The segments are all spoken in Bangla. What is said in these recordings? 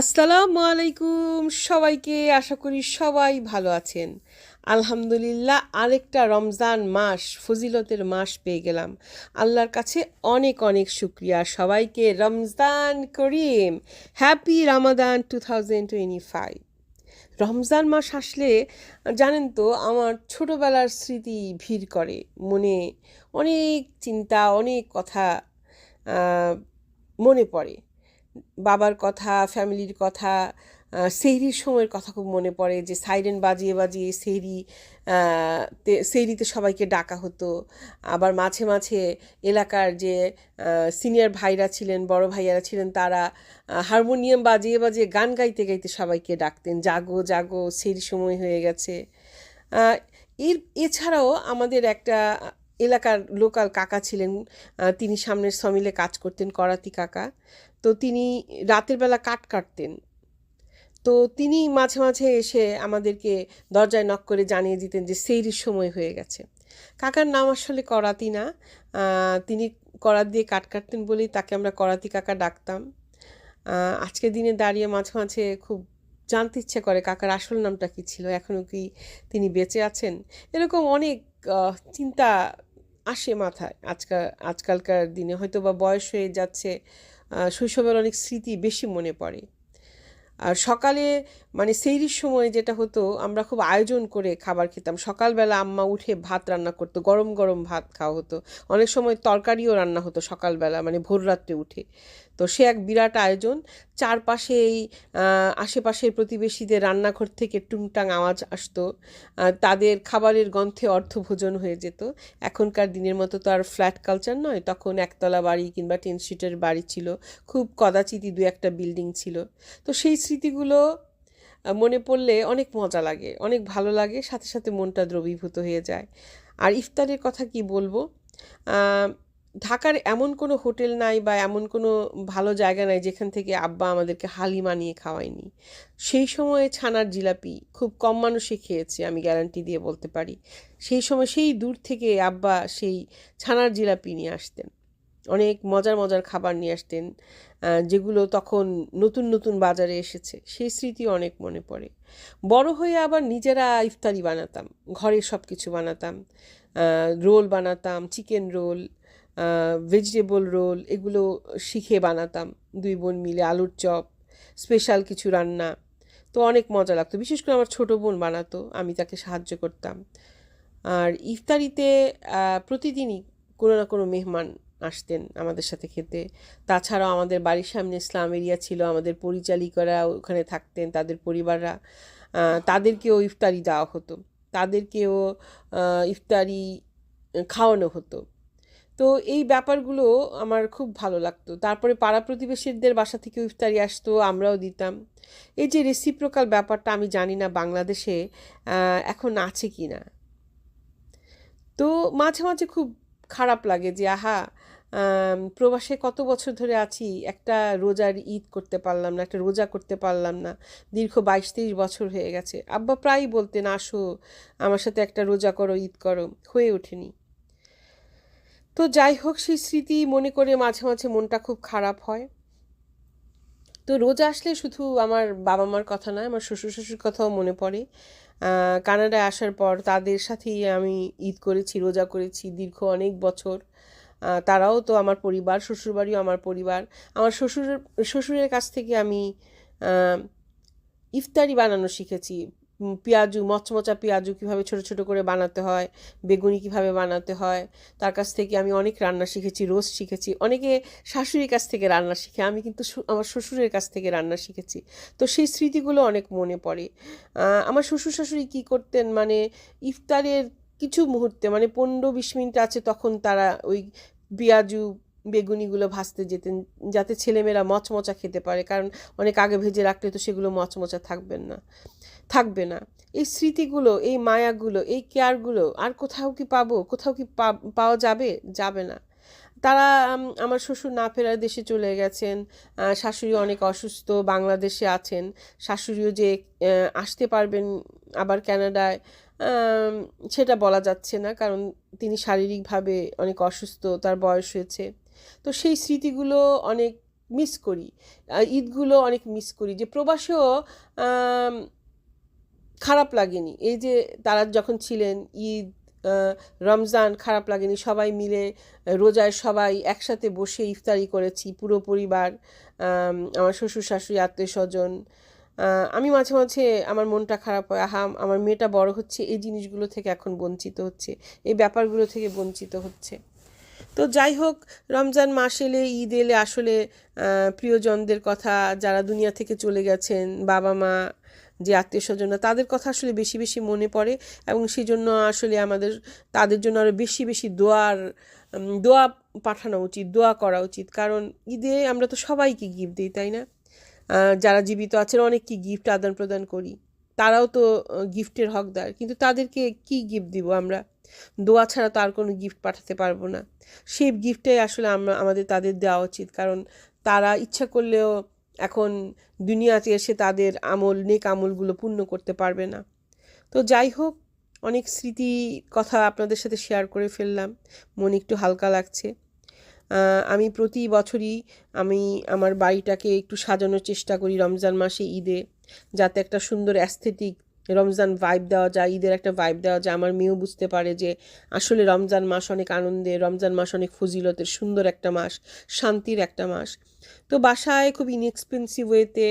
আসসালামু আলাইকুম সবাইকে, আশা করি সবাই ভালো আছেন। আলহামদুলিল্লাহ, আরেকটা রমজান মাস, ফজিলতের মাস পেয়ে গেলাম। আল্লাহর কাছে অনেক অনেক শুক্রিয়া সবাইকে। Ramzan Kareem, happy Ramadan two thousand twenty five. Ramzan মাস আসলে, জানেন তো, আমার ছোটোবেলার স্মৃতি ভিড় করে। মনে অনেক চিন্তা, অনেক কথা মনে পড়ে। বাবার কথা, ফ্যামিলির কথা সেহরির সময়ের কথা খুব মনে পড়ে যে সাইরেন বাজিয়ে বাজিয়ে সেহরি সেহরিতে সবাইকে ডাকা হতো। আবার মাঝে মাঝে এলাকার যে সিনিয়র ভাইরা ছিলেন, বড় ভাইয়ারা ছিলেন, তারা হারমোনিয়াম বাজিয়ে বাজিয়ে গান গাইতে গাইতে সবাইকে ডাকতেন, জাগো জাগো, সেহরি সময় হয়ে গেছে। এর, এছাড়াও আমাদের একটা এলাকার লোকাল কাকা ছিলেন তিনি সামনের সমিলে কাজ করতেন করাতি কাকা। তো তিনি রাতের বেলা কাঠ কাটতেন। তো তিনি মাঝে মাঝে এসে আমাদেরকে দরজায় নক করে জানিয়ে দিতেন যে সেইরির সময় হয়ে গেছে। কাকার নাম আসলে করাতি না। তিনি করাত দিয়ে কাট কাটতেন বলেই তাকে আমরা করাতি কাকা ডাকতাম। আহ, আজকের দিনে দাঁড়িয়ে মাঝে মাঝে খুব জানতে ইচ্ছে করে কাকার আসল নামটা কি ছিল এখনও কি তিনি বেঁচে আছেন? এরকম অনেক চিন্তা আসে মাথায়। আজকাল, আজকালকার দিনে হয়তো বা বয়স হয়ে যাচ্ছে শৈশবের অনেক স্মৃতি বেশি মনে পড়ে। আর সকালে মানে সেইরির সময় যেটা হতো, আমরা খুব আয়োজন করে খাবার খেতাম। সকালবেলা আম্মা উঠে ভাত রান্না করতো, গরম গরম ভাত খাওয়া হতো। অনেক সময় তরকারিও রান্না হতো সকালবেলা মানে ভোর রাত্রে উঠে। তো সে এক বিরাট আয়োজন। চারপাশে এই আশেপাশের প্রতিবেশীদের রান্নাঘর থেকে টুংটাং আওয়াজ আসতো। তাদের খাবারের গন্ধে অর্থভোজন হয়ে যেত। এখনকার দিনের মতো তো আর ফ্ল্যাট কালচার নয়, তখন একতলা বাড়ি কিংবা টেন সিটের বাড়ি ছিল। খুব কদাচিতই দু একটা বিল্ডিং ছিল। তো সেই স্মৃতিগুলো মনে পড়লে অনেক মজা লাগে, অনেক ভালো লাগে, সাথে সাথে মনটা দ্রবীভূত হয়ে যায়। আর ইফতারের কথা কি বলব? ঢাকার এমন কোনো হোটেল নাই বা এমন কোনো ভালো জায়গা নাই যেখান থেকে আব্বা আমাদেরকে হালিমা নিয়ে খাওয়ায়নি। সেই সময়ে ছানার জিলাপি খুব কম মানুষই খেয়েছে, আমি গ্যারান্টি দিয়ে বলতে পারি। সেই সময় সেই দূর থেকে আব্বা সেই ছানার জিলাপি নিয়ে আসতেন। অনেক মজার মজার খাবার নিয়ে আসতেন যেগুলো তখন নতুন নতুন বাজারে এসেছে। সেই স্মৃতি অনেক মনে পড়ে। বড় হয়ে আবার নিজেরা ইফতারি বানাতাম ঘরে সব কিছু বানাতাম রোল বানাতাম, চিকেন রোল ভেজিটেবল রোল এগুলো শিখে বানাতাম। দুই বোন মিলে আলুর চপ স্পেশাল কিছু রান্না। তো অনেক মজা লাগতো। বিশেষ করে আমার ছোটো বোন বানাতো, আমি তাকে সাহায্য করতাম। আর ইফতারিতে প্রতিদিনই কোনো না কোনো মেহমান আসতেন আমাদের সাথে খেতে। তাছাড়াও আমাদের বাড়ির সামনে ইসলাম এরিয়া ছিল, আমাদের পরিচালিকারা ওখানে থাকতেন, তাদের পরিবাররা। তাদেরকেও ইফতারি দেওয়া হতো। তাদেরকেও ইফতারি খাওয়ানো হতো। তো এই ব্যাপারগুলো আমার খুব ভালো লাগতো। তারপরে পাড়া প্রতিবেশীদের বাসা থেকে ইফতারি আসতো, আমরাও দিতাম। এই যে রেসিপ্রোকাল ব্যাপারটা আমি জানি না বাংলাদেশে এখন আছে কি না। তো মাঝে মাঝে খুব খারাপ লাগে যে, আহা প্রবাসে কত বছর ধরে আছি, একটা রোজার ঈদ করতে পারলাম না, একটা রোজা করতে পারলাম না, দীর্ঘ বাইশ তেইশ বছর হয়ে গেছে। আব্বা প্রায়ই বলতেন, আসো, আমার সাথে একটা রোজা করো, ঈদ করো। হয়ে ওঠেনি। তো যাই হোক, সেই স্মৃতি মনে করে মাঝে মাঝে মনটা খুব খারাপ হয়। তো রোজা আসলে শুধু আমার বাবা মার কথা নয়, আমার শ্বশুর শ্বশুর কথাও মনে পড়ে। কানাডায় আসার পর তাদের সাথেই আমি ঈদ করেছি, রোজা করেছি দীর্ঘ অনেক বছর। তারাও তো আমার পরিবার, শ্বশুরবাড়িও আমার পরিবার। আমার শ্বশুরের শ্বশুরের কাছ থেকে আমি ইফতারি বানানো শিখেছি। পেঁয়াজু, মচমচা পেঁয়াজু কীভাবে ছোট ছোট করে বানাতে হয়, বেগুনি কীভাবে বানাতে হয়, তার কাছ থেকে আমি অনেক রান্না শিখেছি, রোজ শিখেছি। অনেকে শাশুড়ির কাছ থেকে রান্না শিখে, আমি কিন্তু আমার শ্বশুরের কাছ থেকে রান্না শিখেছি। তো সেই স্মৃতিগুলো অনেক মনে পড়ে। আমার শ্বশুর শাশুড়ি কী করতেন? মানে ইফতারের কিছু মুহূর্তে মানে পনেরো বিশ মিনিট আছে তখন তারা ওই পেঁয়াজু বেগুনিগুলো ভাজতে যেতেন যাতে ছেলেমেয়েরা মচমচা খেতে পারে, কারণ অনেক আগে ভেজে রাখলে তো সেগুলো মচমচা থাকবেন না, থাকবে না। এই স্মৃতিগুলো, এই মায়াগুলো, এই কেয়ারগুলো আর কোথাও কি পাবো, কোথাও কি পাওয়া যাবে? যাবে না। তারা আমার শ্বশুর না ফেরার দেশে চলে গেছেন শাশুড়ি অনেক অসুস্থ, বাংলাদেশে আছেন, শাশুড়িও যে আসতে পারবেন আবার ক্যানাডায় সেটা বলা যাচ্ছে না, কারণ তিনি শারীরিকভাবে অনেক অসুস্থ, তার বয়স হয়েছে। তো সেই স্মৃতিগুলো অনেক মিস করি। ঈদগুলো অনেক মিস করি যে প্রবাসেও খারাপ লাগেনি। এই যে তারা যখন ছিলেন, ঈদ রমজান খারাপ লাগেনি, সবাই মিলে রোজায় সবাই একসাথে বসে ইফতারি করেছি, পুরো পরিবার আমার শ্বশুর শাশুড়ি, আত্মীয় স্বজন। আমি মাঝে মাঝে আমার মনটা খারাপ হয়, আহা, আমার মেয়েটা বড় হচ্ছে, এই জিনিসগুলো থেকে এখন বঞ্চিত হচ্ছে, এই ব্যাপারগুলো থেকে বঞ্চিত হচ্ছে। তো যাই হোক, রমজান মাস এলে, ঈদ এলে আসলে প্রিয়জনদের কথা, যারা দুনিয়া থেকে চলে গেছেন, বাবা মা, যে আত্মীয় স্বজনরা, তাদের কথা আসলে বেশি বেশি মনে পড়ে এবং সেই জন্য আসলে আমাদের, তাদের জন্য আরও বেশি বেশি দোয়ার দোয়া পাঠানো উচিত, দোয়া করা উচিত। কারণ ঈদে আমরা তো সবাইকে গিফট দিই, তাই না? যারা জীবিত আছেন, অনেককে গিফট আদান প্রদান করি। তারাও তো গিফটের হকদার। কিন্তু তাদেরকে কি গিফট দিব আমরা? দোয়া ছাড়া তো আর কোনো গিফট পাঠাতে পারব না। সেই গিফটটাই আসলে আমরা, আমাদের তাদের দেওয়া উচিত। কারণ তারা ইচ্ছা করলেও এখন দুনিয়াতে এসে তাদের আমল, নেক আমলগুলো পূর্ণ করতে পারবে না। তো যাই হোক, অনেক স্মৃতি কথা আপনাদের সাথে শেয়ার করে ফেললাম। মন একটু হালকা লাগছে। আমি প্রতি বছরই আমি আমার বাড়িটাকে একটু সাজানোর চেষ্টা করি রমজান মাসে ঈদে, যাতে একটা সুন্দর অ্যাস্থেটিক রমজান ভাইব দেওয়া যায়, ঈদের একটা ভাইব দেওয়া যায়। আমার মেয়েও বুঝতে পারে যে আসলে রমজান মাস অনেক আনন্দে, রমজান মাস অনেক ফজিলতের সুন্দর একটা মাস, শান্তির একটা মাস। তো বাসায় খুব ইনএক্সপেন্সিভ ওয়েতে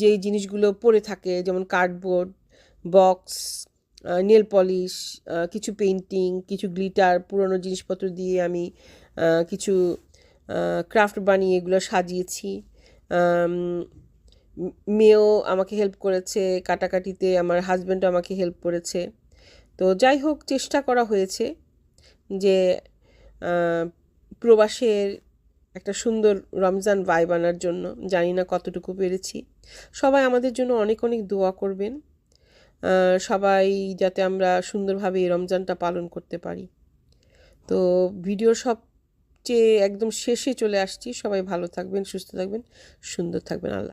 যেই জিনিসগুলো পড়ে থাকে, যেমন কার্ডবোর্ড বক্স নেল পলিশ কিছু পেন্টিং কিছু গ্লিটার পুরনো জিনিসপত্র দিয়ে আমি কিছু ক্রাফট বানিয়ে এগুলো সাজিয়েছি। মেয়েও আমাকে হেল্প করেছে, কাটাকাটিতে আমার হাজব্যান্ডও আমাকে হেল্প করেছে। তো যাই হোক, চেষ্টা করা হয়েছে যে প্রবাসের একটা সুন্দর রমজান ভাইব আনার জন্য। জানি না কতটুকু পেরেছি। সবাই আমাদের জন্য অনেক অনেক দোয়া করবেন। সবাই যাতে আমরা সুন্দরভাবে এই রমজানটা পালন করতে পারি। তো ভিডিও সবচেয়ে একদম শেষে চলে আসছি। সবাই ভালো থাকবেন, সুস্থ থাকবেন, সুন্দর থাকবেন। আল্লাহ